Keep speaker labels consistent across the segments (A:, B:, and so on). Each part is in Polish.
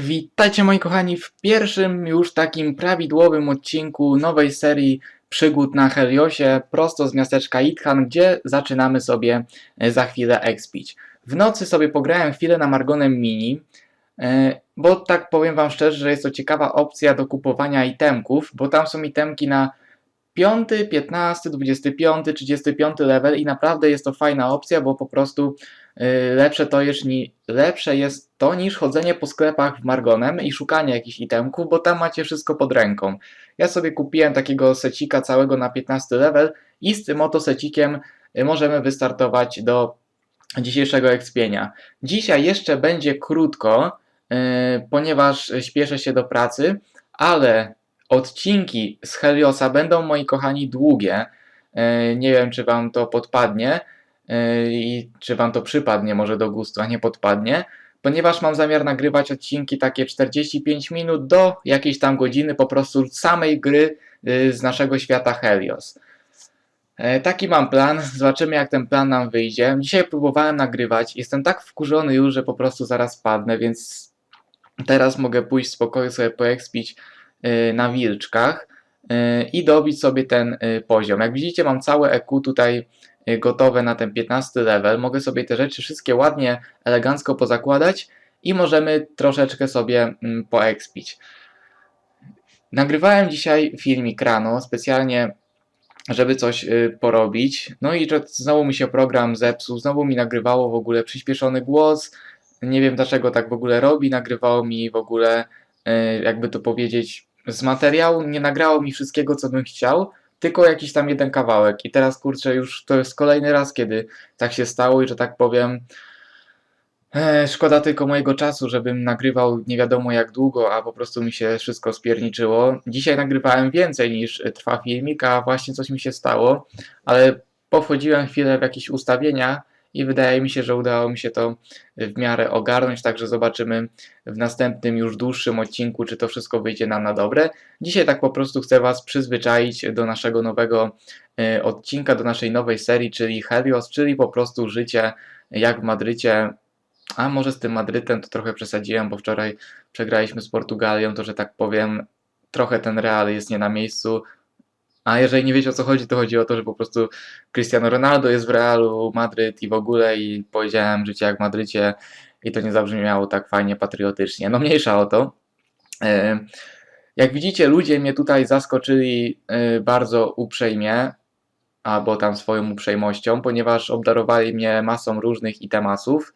A: Witajcie moi kochani w pierwszym już takim prawidłowym odcinku nowej serii przygód na Heliosie prosto z miasteczka Ithan, gdzie zaczynamy sobie e, za chwilę expić. W nocy sobie pograłem chwilę na Margonem Mini, e, bo tak powiem wam szczerze, że jest to ciekawa opcja do kupowania itemków, bo tam są itemki na 5, 15, 25, 35 level i naprawdę jest to fajna opcja, bo po prostu y, lepsze to jest, lepsze jest to niż chodzenie po sklepach w Margonem i szukanie jakichś itemków, bo tam macie wszystko pod ręką. Ja sobie kupiłem takiego secika całego na 15 level i z tym oto secikiem y, możemy wystartować do dzisiejszego ekspienia. Dzisiaj jeszcze będzie krótko, y, ponieważ śpieszę się do pracy, ale odcinki z Heliosa będą, moi kochani, długie. E, Nie wiem, czy Wam to podpadnie e, i czy Wam to przypadnie może do gustu, a nie podpadnie, ponieważ mam zamiar nagrywać odcinki takie 45 minut do jakiejś tam godziny po prostu samej gry e, z naszego świata Helios. Taki mam plan, zobaczymy jak ten plan nam wyjdzie. Dzisiaj próbowałem nagrywać, jestem tak wkurzony już, że po prostu zaraz padnę, więc teraz mogę pójść w spokoju sobie poekspić na wilczkach y, i dobić sobie ten y, poziom. Jak widzicie, mam całe EQ tutaj y, gotowe na ten 15 level. Mogę sobie te rzeczy wszystkie ładnie, elegancko pozakładać i możemy troszeczkę sobie mm, poekspić. Nagrywałem dzisiaj filmik rano, specjalnie żeby coś y, porobić. No i znowu mi się program zepsuł, znowu mi nagrywało w ogóle przyspieszony głos. Nie wiem dlaczego tak w ogóle robi, nagrywało mi w ogóle jakby to powiedzieć, z materiału nie nagrało mi wszystkiego, co bym chciał, tylko jakiś tam jeden kawałek. I teraz kurczę, już to jest kolejny raz, kiedy tak się stało i że tak powiem, e, szkoda tylko mojego czasu, żebym nagrywał nie wiadomo jak długo, a po prostu mi się wszystko spierniczyło. Dzisiaj nagrywałem więcej niż trwa filmik, a właśnie coś mi się stało, ale powchodziłem chwilę w jakieś ustawienia i wydaje mi się, że udało mi się to w miarę ogarnąć, także zobaczymy w następnym już dłuższym odcinku, czy to wszystko wyjdzie nam na dobre. Dzisiaj tak po prostu chcę Was przyzwyczaić do naszego nowego e, odcinka, do naszej nowej serii, czyli Helios, czyli po prostu życie jak w Madrycie. A może z tym Madrytem to trochę przesadziłem, bo wczoraj przegraliśmy z Portugalią, to że tak powiem, trochę ten Real jest nie na miejscu. A jeżeli nie wiecie o co chodzi, to chodzi o to, że po prostu Cristiano Ronaldo jest w Realu, Madryt i w ogóle i powiedziałem życie jak w Madrycie i to nie zabrzmiało tak fajnie patriotycznie. No mniejsza o to. E, Jak widzicie, ludzie mnie tutaj zaskoczyli e, bardzo uprzejmie, albo tam swoją uprzejmością, ponieważ obdarowali mnie masą różnych itemasów.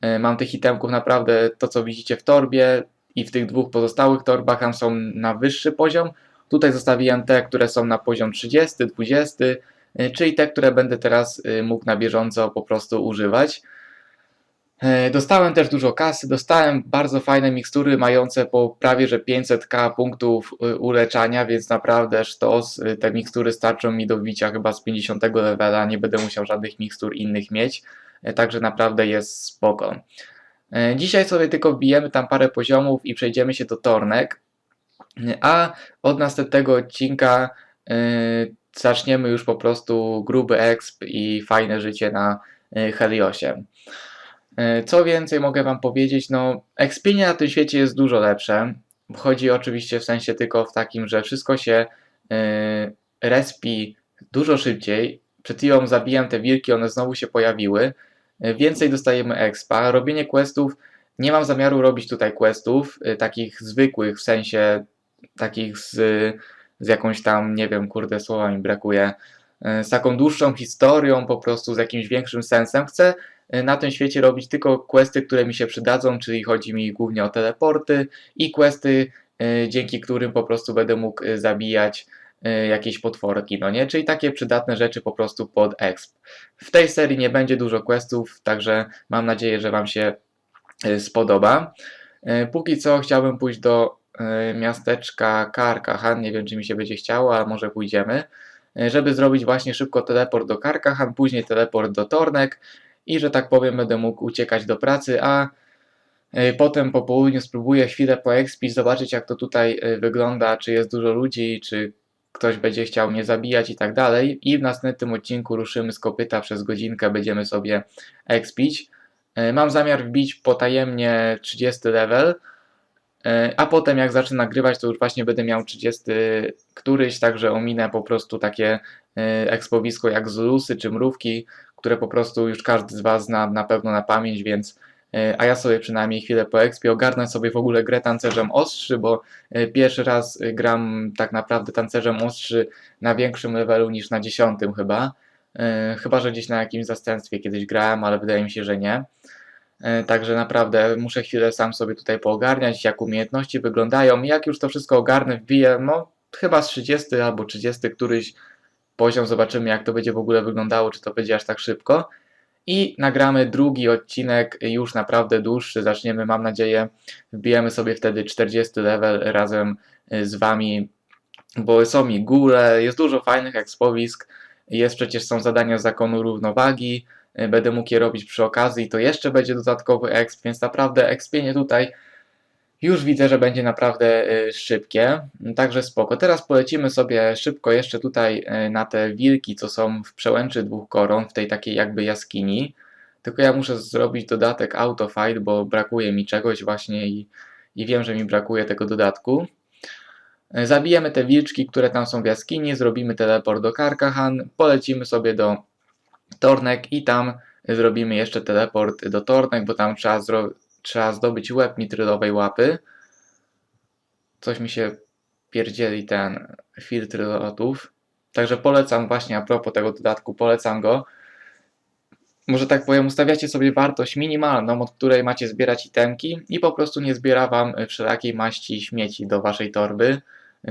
A: E, Mam tych itemków naprawdę to, co widzicie w torbie i w tych dwóch pozostałych torbach tam są na wyższy poziom. Tutaj zostawiłem te, które są na poziom 30, 20, y, czyli te, które będę teraz y, mógł na bieżąco po prostu używać. E, Dostałem też dużo kasy, dostałem bardzo fajne mikstury mające po prawie że 500k punktów y, uleczania, więc naprawdę sztos. Te mikstury starczą mi do wbicia chyba z 50 levela, nie będę musiał żadnych mikstur innych mieć, E, także naprawdę jest spoko. E, Dzisiaj sobie tylko wbijemy tam parę poziomów i przejdziemy się do Tornek, a od następnego odcinka y, zaczniemy już po prostu gruby exp i fajne życie na y, Heliosie. Y, Co więcej mogę Wam powiedzieć, no expienie na tym świecie jest dużo lepsze. Chodzi oczywiście w sensie tylko w takim, że wszystko się y, respi dużo szybciej. Przed chwilą zabijam te wilki, one znowu się pojawiły. Więcej dostajemy expa. Robienie questów, nie mam zamiaru robić tutaj questów, y, takich zwykłych, w sensie takich z, z jakąś tam, nie wiem, kurde, słowa mi brakuje, y, z taką dłuższą historią, po prostu z jakimś większym sensem. Chcę y, na tym świecie robić tylko questy, które mi się przydadzą, czyli chodzi mi głównie o teleporty i questy, y, dzięki którym po prostu będę mógł y, zabijać y, jakieś potworki, no nie? Czyli takie przydatne rzeczy po prostu pod exp. W tej serii nie będzie dużo questów, także mam nadzieję, że Wam się spodoba. Y, Póki co chciałbym pójść do y, miasteczka Karkahan, nie wiem czy mi się będzie chciało, ale może pójdziemy, żeby zrobić właśnie szybko teleport do Karkahan, później teleport do Tornek i że tak powiem będę mógł uciekać do pracy, a potem po południu spróbuję chwilę poekspić, zobaczyć jak to tutaj wygląda, czy jest dużo ludzi, czy ktoś będzie chciał mnie zabijać i tak dalej i w następnym odcinku ruszymy z kopyta przez godzinkę, będziemy sobie expić. E, Mam zamiar wbić potajemnie 30 level, E, A potem jak zacznę nagrywać, to już właśnie będę miał 30 któryś, także ominę po prostu takie e, ekspowisko jak Zulusy czy Mrówki, które po prostu już każdy z Was zna na pewno na pamięć, więc a ja sobie przynajmniej chwilę po expie ogarnę sobie w ogóle grę tancerzem ostrzy, bo pierwszy raz gram tak naprawdę tancerzem ostrzy na większym levelu niż na dziesiątym chyba. E, Chyba, że gdzieś na jakimś zastępstwie kiedyś grałem, ale wydaje mi się, że nie. E, Także naprawdę muszę chwilę sam sobie tutaj poogarniać, jak umiejętności wyglądają. Jak już to wszystko ogarnę, wbiję, no chyba z 30 albo 30 któryś poziom, zobaczymy jak to będzie w ogóle wyglądało, czy to będzie aż tak szybko. I nagramy drugi odcinek, już naprawdę dłuższy. Zaczniemy, mam nadzieję, wbijemy sobie wtedy 40 level razem y, z Wami, bo są mi góle, jest dużo fajnych ekspowisk, jest przecież są zadania zakonu równowagi, y, będę mógł je robić przy okazji, to jeszcze będzie dodatkowy exp, więc naprawdę expienie tutaj już widzę, że będzie naprawdę y, szybkie, także spoko. Teraz polecimy sobie szybko jeszcze tutaj y, na te wilki, co są w przełęczy dwóch koron, w tej takiej jakby jaskini. Tylko ja muszę zrobić dodatek autofight, bo brakuje mi czegoś właśnie i, i wiem, że mi brakuje tego dodatku. Y, Zabijemy te wilczki, które tam są w jaskini, zrobimy teleport do Karkahan, polecimy sobie do Tornek i tam zrobimy jeszcze teleport do Tornek, bo tam trzeba trzeba zdobyć łeb mitrylowej łapy. Coś mi się pierdzieli ten filtr lotów. Także polecam właśnie a propos tego dodatku, polecam go. Może tak powiem, ustawiacie sobie wartość minimalną, od której macie zbierać itemki i po prostu nie zbiera wam wszelakiej maści śmieci do waszej torby.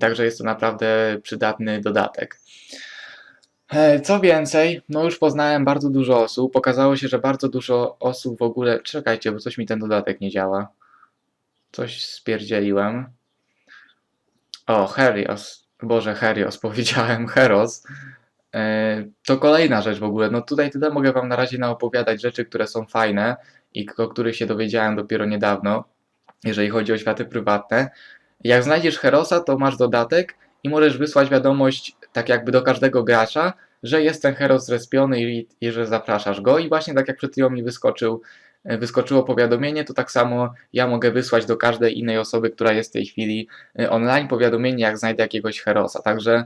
A: Także jest to naprawdę przydatny dodatek. E, Co więcej, no już poznałem bardzo dużo osób. Okazało się, że bardzo dużo osób w ogóle. Czekajcie, bo coś mi ten dodatek nie działa. Coś spierdzieliłem. O, Herios. Boże, Herios, powiedziałem Heros. E, To kolejna rzecz w ogóle. No tutaj tyle mogę Wam na razie naopowiadać rzeczy, które są fajne i o których się dowiedziałem dopiero niedawno, jeżeli chodzi o światy prywatne. Jak znajdziesz Herosa, to masz dodatek i możesz wysłać wiadomość tak jakby do każdego gracza, że jest ten Heros zrespiony i, i że zapraszasz go. I właśnie tak jak przed chwilą mi wyskoczył, e, wyskoczyło powiadomienie, to tak samo ja mogę wysłać do każdej innej osoby, która jest w tej chwili e, online powiadomienie, jak znajdę jakiegoś Herosa. Także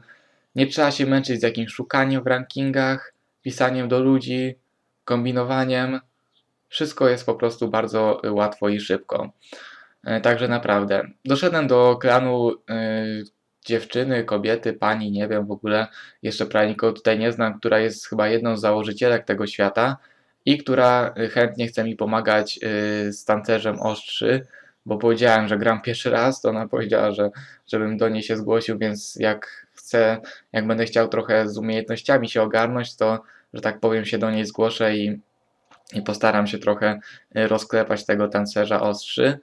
A: nie trzeba się męczyć z jakimś szukaniem w rankingach, pisaniem do ludzi, kombinowaniem. Wszystko jest po prostu bardzo e, łatwo i szybko. E, Także naprawdę. Doszedłem do klanu y, dziewczyny, kobiety, pani, nie wiem w ogóle, jeszcze prawie nikogo tutaj nie znam, która jest chyba jedną z założycielek tego świata i która y, chętnie chce mi pomagać y, z tancerzem ostrzy, bo powiedziałem, że gram pierwszy raz, to ona powiedziała, że żebym do niej się zgłosił, więc jak chcę, jak będę chciał trochę z umiejętnościami się ogarnąć, to, że tak powiem, się do niej zgłoszę i, i postaram się trochę rozklepać tego tancerza ostrzy.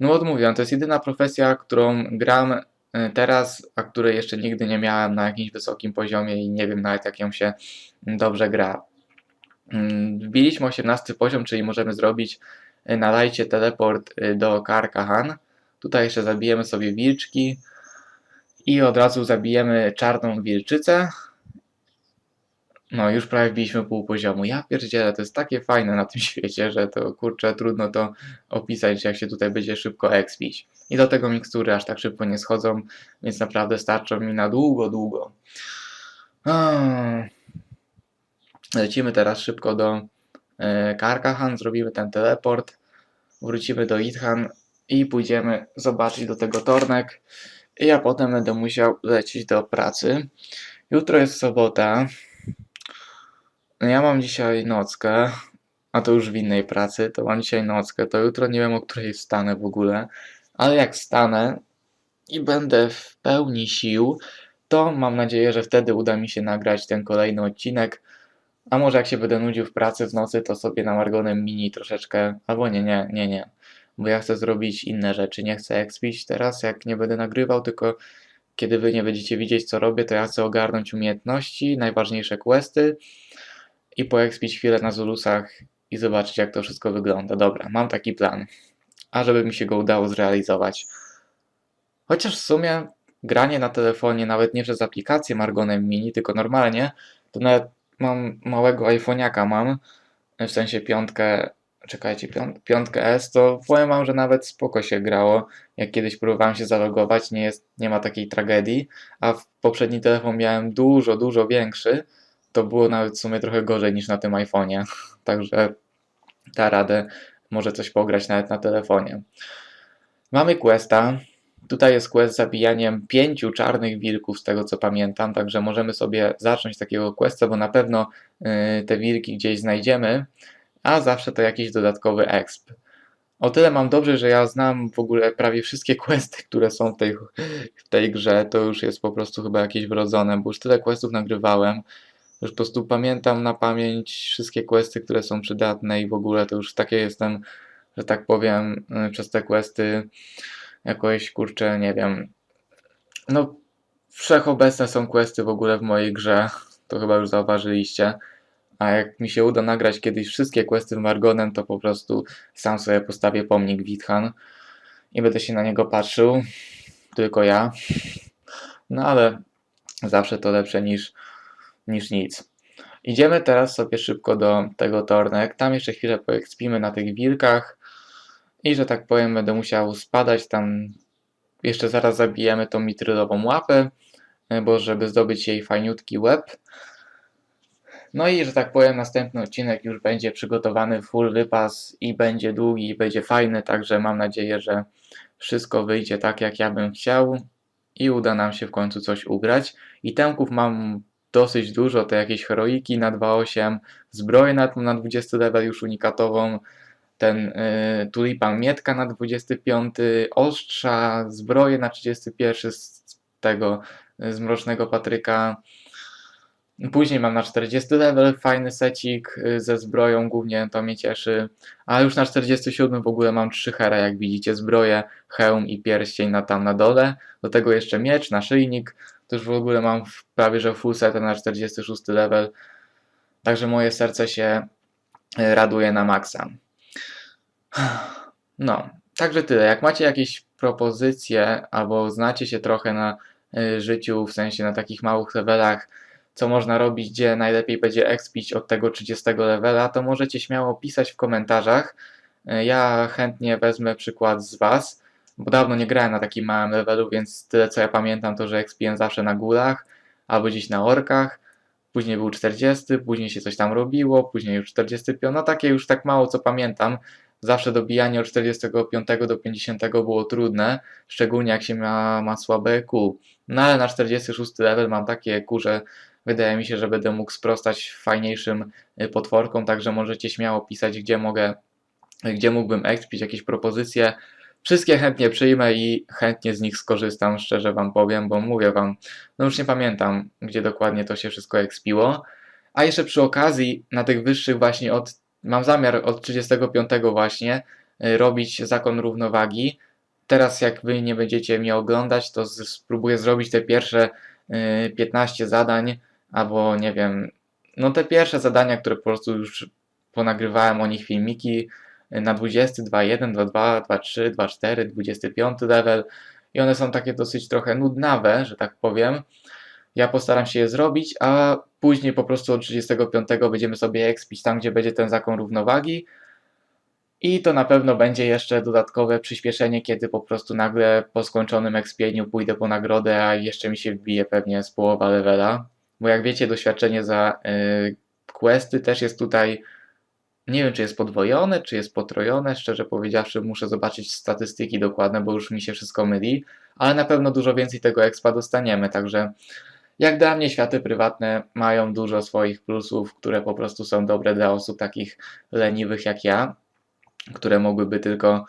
A: No odmówiłem, to jest jedyna profesja, którą gram y, teraz, a której jeszcze nigdy nie miałem na jakimś wysokim poziomie i nie wiem nawet jak ją się dobrze gra. Mm, Wbiliśmy 18 poziom, czyli możemy zrobić y, na lajcie teleport y, do Karkahan. Tutaj jeszcze zabijemy sobie wilczki i od razu zabijemy czarną wilczycę. No, już prawie wbiliśmy pół poziomu. Ja pierdzielę, to jest takie fajne na tym świecie, że to kurczę, trudno to opisać, jak się tutaj będzie szybko expić. I do tego mikstury aż tak szybko nie schodzą, więc naprawdę starczą mi na długo, długo. Lecimy teraz szybko do e, Karkahan, zrobimy ten teleport, wrócimy do Ithan i pójdziemy zobaczyć do tego tornek. I ja potem będę musiał lecieć do pracy. Jutro jest sobota. Ja mam dzisiaj nockę, a to już w innej pracy, to mam dzisiaj nockę, to jutro nie wiem o której wstanę w ogóle, ale jak wstanę i będę w pełni sił, to mam nadzieję, że wtedy uda mi się nagrać ten kolejny odcinek, a może jak się będę nudził w pracy w nocy, to sobie na Margonem Mini troszeczkę, albo nie, nie, nie, nie, bo ja chcę zrobić inne rzeczy, nie chcę expić teraz, jak nie będę nagrywał, tylko kiedy wy nie będziecie widzieć co robię, to ja chcę ogarnąć umiejętności, najważniejsze questy, i poekspić chwilę na Zulusach i zobaczyć, jak to wszystko wygląda. Dobra, mam taki plan. A żeby mi się go udało zrealizować. Chociaż w sumie granie na telefonie, nawet nie przez aplikację Margonem Mini, tylko normalnie, to nawet mam małego iPhone'aka mam, w sensie piątkę czekajcie, piąt, piątkę S, to powiem wam, że nawet spoko się grało. Jak kiedyś próbowałem się zalogować, nie, jest, nie ma takiej tragedii, a w poprzedni telefon miałem dużo, dużo większy, to było nawet w sumie trochę gorzej niż na tym iPhone'ie. Także da radę może coś pograć nawet na telefonie. Mamy Questa. Tutaj jest quest z zabijaniem pięciu czarnych wilków, z tego co pamiętam, także możemy sobie zacząć takiego questa, bo na pewno y, te wilki gdzieś znajdziemy, a zawsze to jakiś dodatkowy exp. O tyle mam dobrze, że ja znam w ogóle prawie wszystkie questy, które są w tej, w tej grze. To już jest po prostu chyba jakieś wrodzone, bo już tyle questów nagrywałem. Już po prostu pamiętam na pamięć wszystkie questy, które są przydatne i w ogóle to już takie jestem, że tak powiem, y, przez te questy jakoś kurczę, nie wiem. No, wszechobecne są questy w ogóle w mojej grze. To chyba już zauważyliście. A jak mi się uda nagrać kiedyś wszystkie questy Margonem, to po prostu sam sobie postawię pomnik Withan i będę się na niego patrzył. Tylko ja. No ale zawsze to lepsze niż, niż nic. Idziemy teraz sobie szybko do tego tornek. Tam jeszcze chwilę poekspimy na tych wilkach. I że tak powiem, będę musiał spadać tam. Jeszcze zaraz zabijemy tą mitrylową łapę, bo żeby zdobyć jej fajniutki łeb. No i że tak powiem, następny odcinek już będzie przygotowany full wypas i będzie długi, i będzie fajny, także mam nadzieję, że wszystko wyjdzie tak, jak ja bym chciał i uda nam się w końcu coś ugrać. I temków mam dosyć dużo, te jakieś heroiki na 2.8, zbroję na, na 20 level już unikatową, ten y, tulipan Mietka na 25, ostrza, zbroję na 31 z tego y, z Mrocznego Patryka. Później mam na 40 level fajny secik y, ze zbroją, głównie to mnie cieszy. A już na 47 w ogóle mam 3 hera, jak widzicie, zbroję, hełm i pierścień na tam na dole. Do tego jeszcze miecz, naszyjnik. Już w ogóle mam prawie że full set na 46 level. Także moje serce się y, raduje na maksa. No, także tyle. Jak macie jakieś propozycje albo znacie się trochę na y, życiu, w sensie na takich małych levelach, co można robić, gdzie najlepiej będzie expić od tego 30 levela, to możecie śmiało pisać w komentarzach. Y, Ja chętnie wezmę przykład z Was, bo dawno nie grałem na takim małym levelu, więc tyle co ja pamiętam to, że expiłem zawsze na gulach albo gdzieś na orkach. Później był 40, później się coś tam robiło, później już 45, no takie już tak mało co pamiętam. Zawsze dobijanie od 45 do 50 było trudne, szczególnie jak się ma, ma słabe EQ. No ale na 46 level mam takie EQ, że wydaje mi się, że będę mógł sprostać fajniejszym y, potworkom, także możecie śmiało pisać, gdzie mogę, gdzie mógłbym expić, jakieś propozycje. Wszystkie chętnie przyjmę i chętnie z nich skorzystam, szczerze Wam powiem, bo mówię Wam, no już nie pamiętam, gdzie dokładnie to się wszystko expiło. A jeszcze przy okazji, na tych wyższych właśnie od mam zamiar od 35 właśnie y, robić zakon równowagi. Teraz jak wy nie będziecie mnie oglądać, to spróbuję zrobić te pierwsze y, 15 zadań, albo nie wiem, no te pierwsze zadania, które po prostu już ponagrywałem o nich filmiki y, na 20, 2.1, 2.2, 2.3, 2.4, 25 level i one są takie dosyć trochę nudnawe, że tak powiem. Ja postaram się je zrobić, a później po prostu od 35 będziemy sobie expić tam, gdzie będzie ten zakon równowagi. I to na pewno będzie jeszcze dodatkowe przyspieszenie, kiedy po prostu nagle po skończonym expieniu pójdę po nagrodę, a jeszcze mi się wbije pewnie z połowa levela. Bo jak wiecie, doświadczenie za y, questy też jest tutaj. Nie wiem, czy jest podwojone, czy jest potrojone. Szczerze powiedziawszy, muszę zobaczyć statystyki dokładne, bo już mi się wszystko myli. Ale na pewno dużo więcej tego expa dostaniemy, także jak dla mnie światy prywatne mają dużo swoich plusów, które po prostu są dobre dla osób takich leniwych jak ja, które mogłyby tylko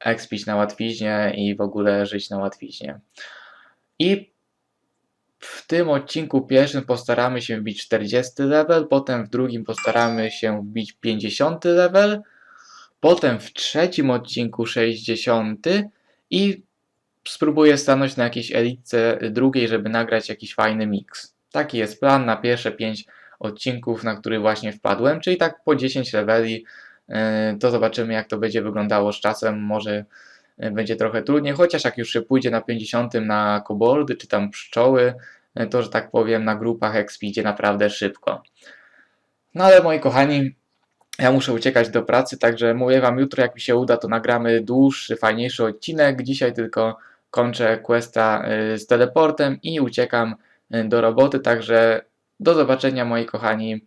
A: expić na łatwiźnie i w ogóle żyć na łatwiźnie. I w tym odcinku pierwszym postaramy się wbić 40 level, potem w drugim postaramy się wbić 50 level, potem w trzecim odcinku 60 i spróbuję stanąć na jakiejś elitce drugiej, żeby nagrać jakiś fajny miks. Taki jest plan na pierwsze 5 odcinków, na który właśnie wpadłem, czyli tak po 10 leveli. Yy, To zobaczymy, jak to będzie wyglądało z czasem. Może będzie trochę trudniej, chociaż jak już się pójdzie na 50 na koboldy czy tam pszczoły, yy, to że tak powiem, na grupach XP idzie naprawdę szybko. No ale moi kochani, Ja muszę uciekać do pracy, także mówię wam jutro, jak mi się uda, to nagramy dłuższy, fajniejszy odcinek. Dzisiaj tylko kończę questa y, z teleportem i uciekam do roboty, także do zobaczenia moi kochani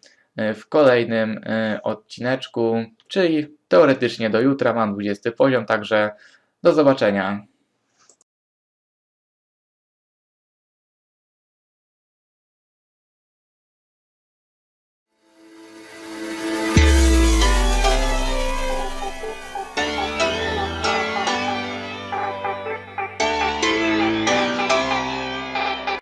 A: w kolejnym odcineczku, czyli teoretycznie do jutra mam 20 poziom, także do zobaczenia.